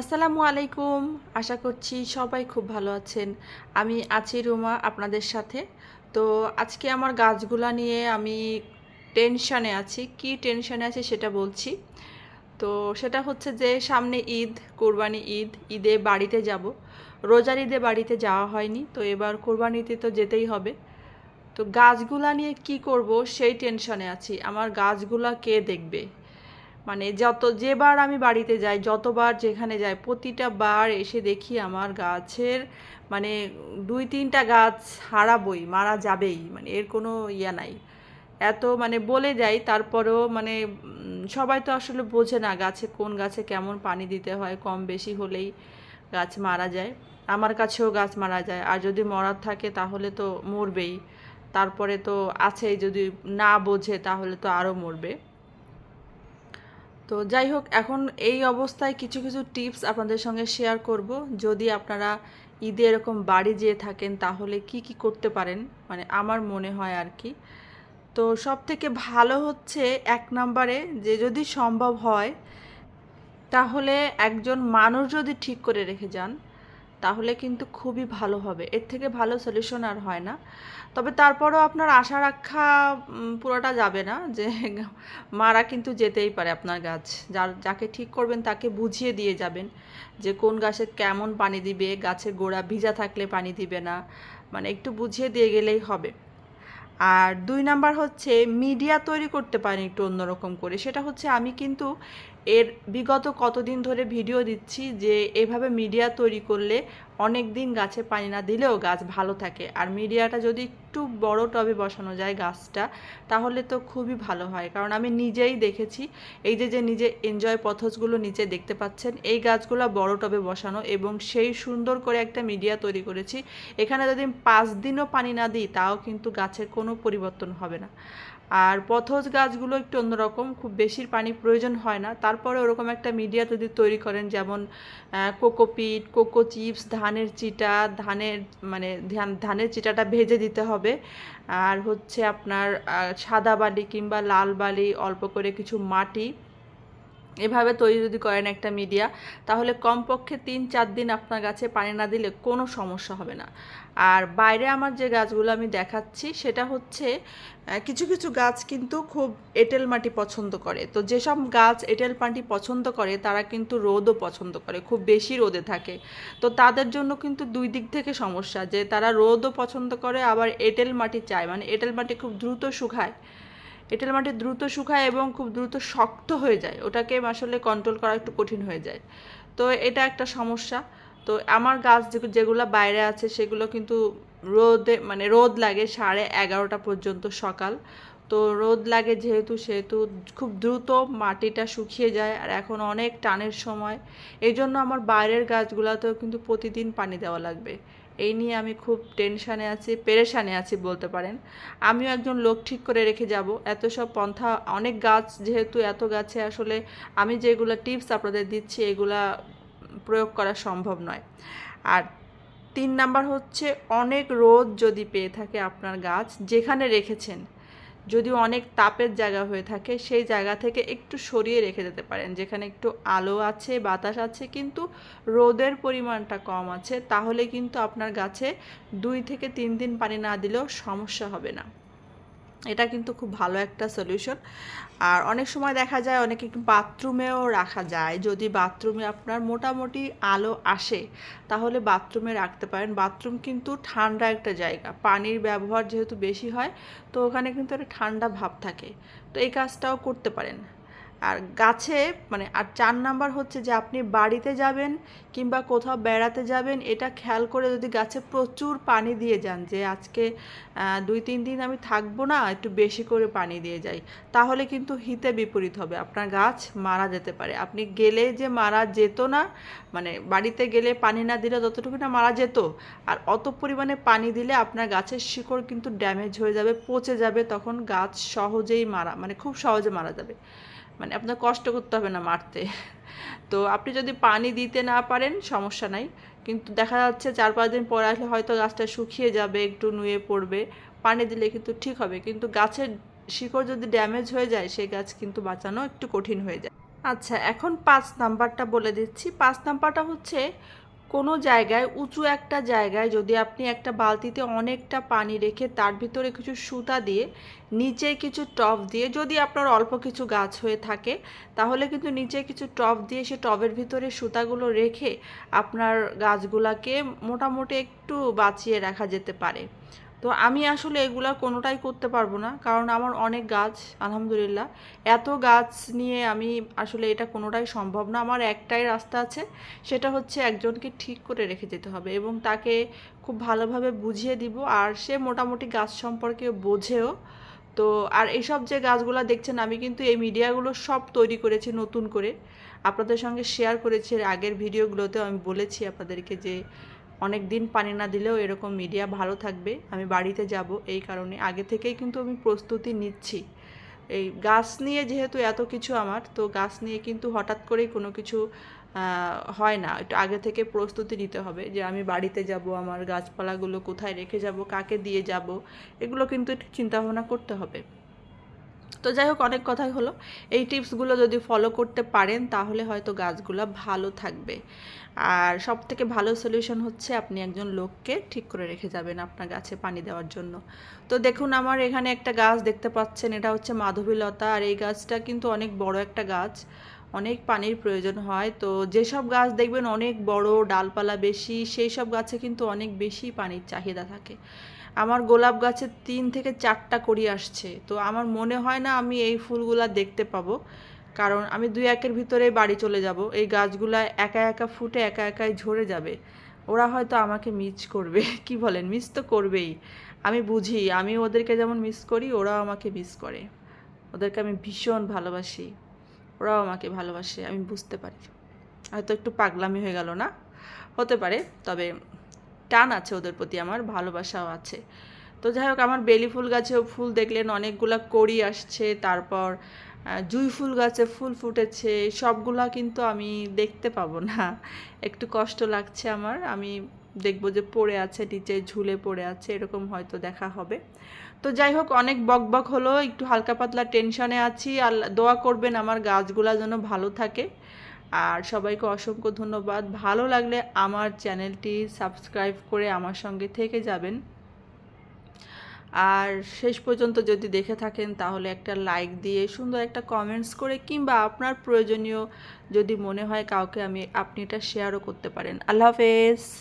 আসসালামু আলাইকুম। আশা করছি সবাই খুব ভালো আছেন। আমি আছি রুমা আপনাদের সাথে। তো আজকে আমার গাছগুলা নিয়ে আমি টেনশানে আছি। কি টেনশানে আছি সেটা বলছি। তো সেটা হচ্ছে যে সামনে ঈদ, কোরবানি ঈদ, ঈদে বাড়িতে যাব। রোজার ঈদে বাড়িতে যাওয়া হয়নি, তো এবার কোরবানিতে তো যেতেই হবে। তো গাছগুলা নিয়ে কি করব সেই টেনশনে আছি। আমার গাছগুলা কে দেখবে? মানে যত যেবার আমি বাড়িতে যাই, যতবার যেখানে যাই, প্রতিটা বার এসে দেখি আমার গাছের মানে দুই তিনটা গাছ হারাবই, মারা যাবেই মানে এর কোনো ইয়া নাই। এত মানে বলে যাই, তারপরেও মানে সবাই তো আসলে বোঝে না গাছে কোন গাছে কেমন পানি দিতে হয়, কম বেশি হলেই গাছ মারা যায়। আমার কাছেও গাছ মারা যায়, আর যদি মরার থাকে তাহলে তো মরবেই। তারপরে তো আছেই, যদি না বোঝে তাহলে তো আরও মরবে। তো যাই হোক, এখন এই অবস্থায় কিছু কিছু টিপস আপনাদের সঙ্গে শেয়ার করব। যদি আপনারা ঈদে এরকম বাড়ি যেয়ে থাকেন, তাহলে কি কি করতে পারেন? মানে আমার মনে হয় আর কি। তো সব থেকে ভালো হচ্ছে এক নম্বরে যে, যদি সম্ভব হয়, তাহলে একজন মানুষ যদি ঠিক করে রেখে যান তাহলে কিন্তু খুবই ভালো হবে। এর থেকে ভালো সলিউশন আর হয় না। তবে তারপরও আপনার আশা রাখা পুরোটা যাবে না যে মারা কিন্তু যেতেই পারে আপনার গাছ। যার, যাকে ঠিক করবেন তাকে বুঝিয়ে দিয়ে যাবেন যে কোন গাছে কেমন পানি দিবে, গাছের গোড়া ভিজা থাকলে পানি দিবে না। মানে একটু বুঝিয়ে দিয়ে গেলেই হবে। আর দুই নাম্বার হচ্ছে মিডিয়া তৈরি করতে পারেন একটু অন্যরকম করে। সেটা হচ্ছে আমি কিন্তু এর বিগত কতদিন ধরে ভিডিও দিচ্ছি যে এভাবে মিডিয়া তৈরি করলে অনেক দিন গাছে পানি না দিলেও গাছ ভালো থাকে। আর মিডিয়াটা যদি একটু বড় টবে বসানো যায় গাছটা, তাহলে তো খুবই ভালো হয়। কারণ আমি নিজেই দেখেছি, এই যে যে নিজে এনজয় পথসগুলো নিচে দেখতে পাচ্ছেন, এই গাছগুলো বড় টবে বসানো এবং সেই সুন্দর করে একটা মিডিয়া তৈরি করেছি। এখানে যদি পাঁচ দিনও পানি না দিই, তাও কিন্তু গাছের কোনো পরিবর্তন হবে না। আর পথজ গাছগুলো একটু অন্যরকম, খুব বেশি পানি প্রয়োজন হয় না। তারপরে ওরকম একটা মিডিয়া যদি তৈরি করেন, যেমন কোকোপিট কোকো চিপস, ধানের চিটা, ধানের মানে ধান, ধানের চিটাটা ভেজে দিতে হবে। আর হচ্ছে আপনার সাদা বালি কিংবা লাল বালি, অল্প করে কিছু মাটি। এভাবে তৈরি যদি করেন একটা মিডিয়া তাহলে কমপক্ষে তিন চার দিন আপনার গাছে পানি না দিলে কোনো সমস্যা হবে না। আর বাইরে আমার যে গাছগুলো আমি দেখাচ্ছি, সেটা হচ্ছে কিছু কিছু গাছ কিন্তু খুব এঁটেল মাটি পছন্দ করে। তো যেসব গাছ এঁটেল মাটি পছন্দ করে, তারা কিন্তু রোদও পছন্দ করে, খুব বেশি রোদে থাকে। তো তাদের জন্য কিন্তু দুই দিক থেকে সমস্যা, যে তারা রোদও পছন্দ করে, আবার এঁটেল মাটি চায়। মানে এঁটেল মাটি খুব দ্রুত শুকায়। এঁটেল মাটি দ্রুত শুকায় এবং খুব দ্রুত শক্ত হয়ে যায়। ওটাকে আসলে কন্ট্রোল করা একটু কঠিন হয়ে যায়। তো এটা একটা সমস্যা। তো আমার গাছ যেগুলো বাইরে আছে, সেগুলো কিন্তু রোদে মানে রোদ লাগে সাড়ে এগারোটা পর্যন্ত সকাল। তো রোদ লাগে যেহেতু, সেহেতু খুব দ্রুত মাটিটা শুকিয়ে যায় আর এখন অনেক টানের সময়। এই জন্য আমার বাইরের গাছগুলোতেও কিন্তু প্রতিদিন পানি দেওয়া লাগবে। এই নিয়ে আমি খুব টেনশানে আছি, পেরেশানে আছি বলতে পারেন। আমিও একজন লোক ঠিক করে রেখে যাব। এত সব পন্থা, অনেক গাছ যেহেতু এত গাছে আসলে আমি যেগুলো টিপস আপনাদের দিচ্ছি, এগুলা প্রয়োগ করা সম্ভব নয়। আর তিন নাম্বার হচ্ছে, অনেক রোদ যদি পেয়ে থাকে আপনার গাছ, যেখানে রেখেছেন যদি অনেক তাপের জায়গা হয়ে থাকে, সেই জায়গা থেকে একটু সরিয়ে রেখে দিতে পারেন, যেখানে একটু আলো আছে, বাতাস আছে, কিন্তু রোদের পরিমাণটা কম আছে, তাহলে কিন্তু আপনার গাছে দুই থেকে তিন দিন পানি না দিলেও সমস্যা হবে না। এটা কিন্তু খুব ভালো একটা সলিউশন আর অনেক সময় দেখা যায় অনেকে একটু বাথরুমেও রাখা যায়। যদি বাথরুমে আপনার মোটামুটি আলো আসে, তাহলে বাথরুমে রাখতে পারেন। বাথরুম কিন্তু ঠান্ডা একটা জায়গা। পানির ব্যবহার যেহেতু বেশি হয়, তো ওখানে কিন্তু একটা ঠান্ডা ভাব থাকে। তো এই কাজটাও করতে পারেন। আর গাছে মানে আর চার নাম্বার হচ্ছে যে আপনি বাড়িতে যাবেন কিংবা কোথাও বেড়াতে যাবেন, এটা খেয়াল করে যদি গাছে প্রচুর পানি দিয়ে যান যে আজকে দুই, তিন দিন আমি থাকব না, একটু বেশি করে পানি দিয়ে যাই, তাহলে কিন্তু হিতে বিপরীত হবে। আপনার গাছ মারা যেতে পারে। আপনি গেলে যে মারা যেত না মানে বাড়িতে গেলে পানি না দিলে ততটুকু না মারা যেত, আর অত পরিমাণে পানি দিলে আপনার গাছের শিকড় কিন্তু ড্যামেজ হয়ে যাবে, পচে যাবে, তখন গাছ সহজেই মারা মানে খুব সহজে মারা যাবে। মানে আপনার কষ্ট করতে হবে না মারতে। তো আপনি যদি পানি দিতে না পারেন, সমস্যা নাই। কিন্তু দেখা যাচ্ছে চার পাঁচ দিন পর আসলে হয়তো গাছটা শুকিয়ে যাবে, একটু নুয়ে পড়বে। পানি দিলে কিন্তু ঠিক হবে। কিন্তু গাছের শিকড় যদি ড্যামেজ হয়ে যায়, সেই গাছ কিন্তু বাঁচানো একটু কঠিন হয়ে যায়। আচ্ছা এখন পাঁচ নাম্বারটা বলে দিচ্ছি। পাঁচ নাম্বারটা হচ্ছে কোনো জায়গায়, উঁচু একটা জায়গায় যদি আপনি একটা বালতিতে অনেকটা পানি রেখে তার ভিতরে কিছু সুতা দিয়ে, নিচে কিছু টব দিয়ে যদি আপনার অল্প কিছু গাছ হয়ে থাকে, তাহলে কিন্তু নিচে কিছু টব দিয়ে সে টবের ভিতরে সুতাগুলো রেখে আপনার গাছগুলাকে মোটামুটি একটু বাঁচিয়ে রাখা যেতে পারে। তো আমি আসলে এগুলা কোনোটাই করতে পারব না। কারণ আমার অনেক গাছ, আলহামদুলিল্লাহ। এত গাছ নিয়ে আমি আসলে এটা কোনোটাই সম্ভব না। আমার একটাই রাস্তা আছে, সেটা হচ্ছে একজনকে ঠিক করে রেখে যেতে হবে এবং তাকে খুব ভালোভাবে বুঝিয়ে দিব। আর সে মোটামুটি গাছ সম্পর্কে বোঝেও। তো আর এইসব যে গাছগুলো দেখছেন, আমি কিন্তু এই মিডিয়াগুলো সব তৈরি করেছি নতুন করে। আপনাদের সঙ্গে শেয়ার করেছি। আগের ভিডিওগুলোতেও আমি বলেছি আপনাদেরকে যে অনেক দিন পানি না দিলেও এরকম মিডিয়া ভালো থাকবে। আমি বাড়িতে যাব এই কারণে। আগে থেকেই কিন্তু আমি প্রস্তুতি নিচ্ছি। এই গাছ নিয়ে যেহেতু এত কিছু আমার, তো গাছ নিয়ে কিন্তু হঠাৎ করেই কোনো কিছু হয় না। একটু আগে থেকে প্রস্তুতি নিতে হবে যে আমি বাড়িতে যাব, আমার গাছপালাগুলো কোথায় রেখে যাব, কাকে দিয়ে যাব, এগুলো কিন্তু একটু চিন্তাভাবনা করতে হবে। তো যাই হোক, অনেক কথাই হলো। এই টিপসগুলো যদি ফলো করতে পারেন, তাহলে হয়তো গাছগুলো ভালো থাকবে। আর সব থেকে ভালো সলিউশন হচ্ছে আপনি একজন লোককে ঠিক করে রেখে যাবেন আপনার গাছে পানি দেওয়ার জন্য। তো দেখুন, আমার এখানে একটা গাছ দেখতে পাচ্ছেন, এটা হচ্ছে মাধবীলতা। আর এই গাছটা কিন্তু অনেক বড় একটা গাছ। অনেক পানির প্রয়োজন হয়। তো যেসব গাছ দেখবেন অনেক বড়, ডালপালা বেশি সেই সব গাছে কিন্তু অনেক বেশি পানির চাহিদা থাকে। আমার গোলাপ গাছে তিন থেকে চারটা কড়ি আসছে। তো আমার মনে হয় না আমি এই ফুলগুলা দেখতে পাবো। কারণ আমি দুই একের ভিতরে বাড়ি চলে যাব। এই গাছগুলা একা একা ফুটে একা একাই ঝরে যাবে। ওরা হয়তো আমাকে মিস করবে। কি বলেন? মিস তো করবেই। আমি বুঝি, আমি ওদেরকে যেমন মিস করি, ওরাও আমাকে মিস করে। ওদেরকে আমি ভীষণ ভালোবাসি। ওরাও আমাকে ভালোবাসে, আমি বুঝতে পারি। হয়তো একটু পাগলামি হয়ে গেল না? হতে পারে, তবে টান আছে ওদের প্রতি আমার, ভালোবাসাও আছে। তো যাই হোক, আমার বেলি ফুল গাছেও ফুল দেখলেন, অনেকগুলা কড়ি আসছে, তারপর জুঁই ফুল গাছে ফুল ফুটেছে, সবগুলা কিন্তু আমি দেখতে পাবো না। একটু কষ্ট লাগছে আমার, আমি দেখব যে পড়ে আছে, নিচে ঝুলে পড়ে আছে, এরকম হয়তো দেখা হবে। তো যাই হোক, অনেক বক বক হলো, একটু হালকা পাতলা টেনশনে আছি। আর দোয়া করবেন আমার গাছগুলা যেন ভালো থাকে। আর সবাইকে অসংখ্য ধন্যবাদ। ভালো লাগলে আমার চ্যানেলটি সাবস্ক্রাইব করে আমার সঙ্গে থেকে যাবেন। আর শেষ পর্যন্ত যদি দেখে থাকেন, তাহলে একটা লাইক দিয়ে সুন্দর একটা কমেন্টস করে, কিংবা আপনার প্রয়োজনীয় যদি মনে হয় কাউকে আমি, আপনি এটা শেয়ারও করতে পারেন। আল্লাহ হাফেজ!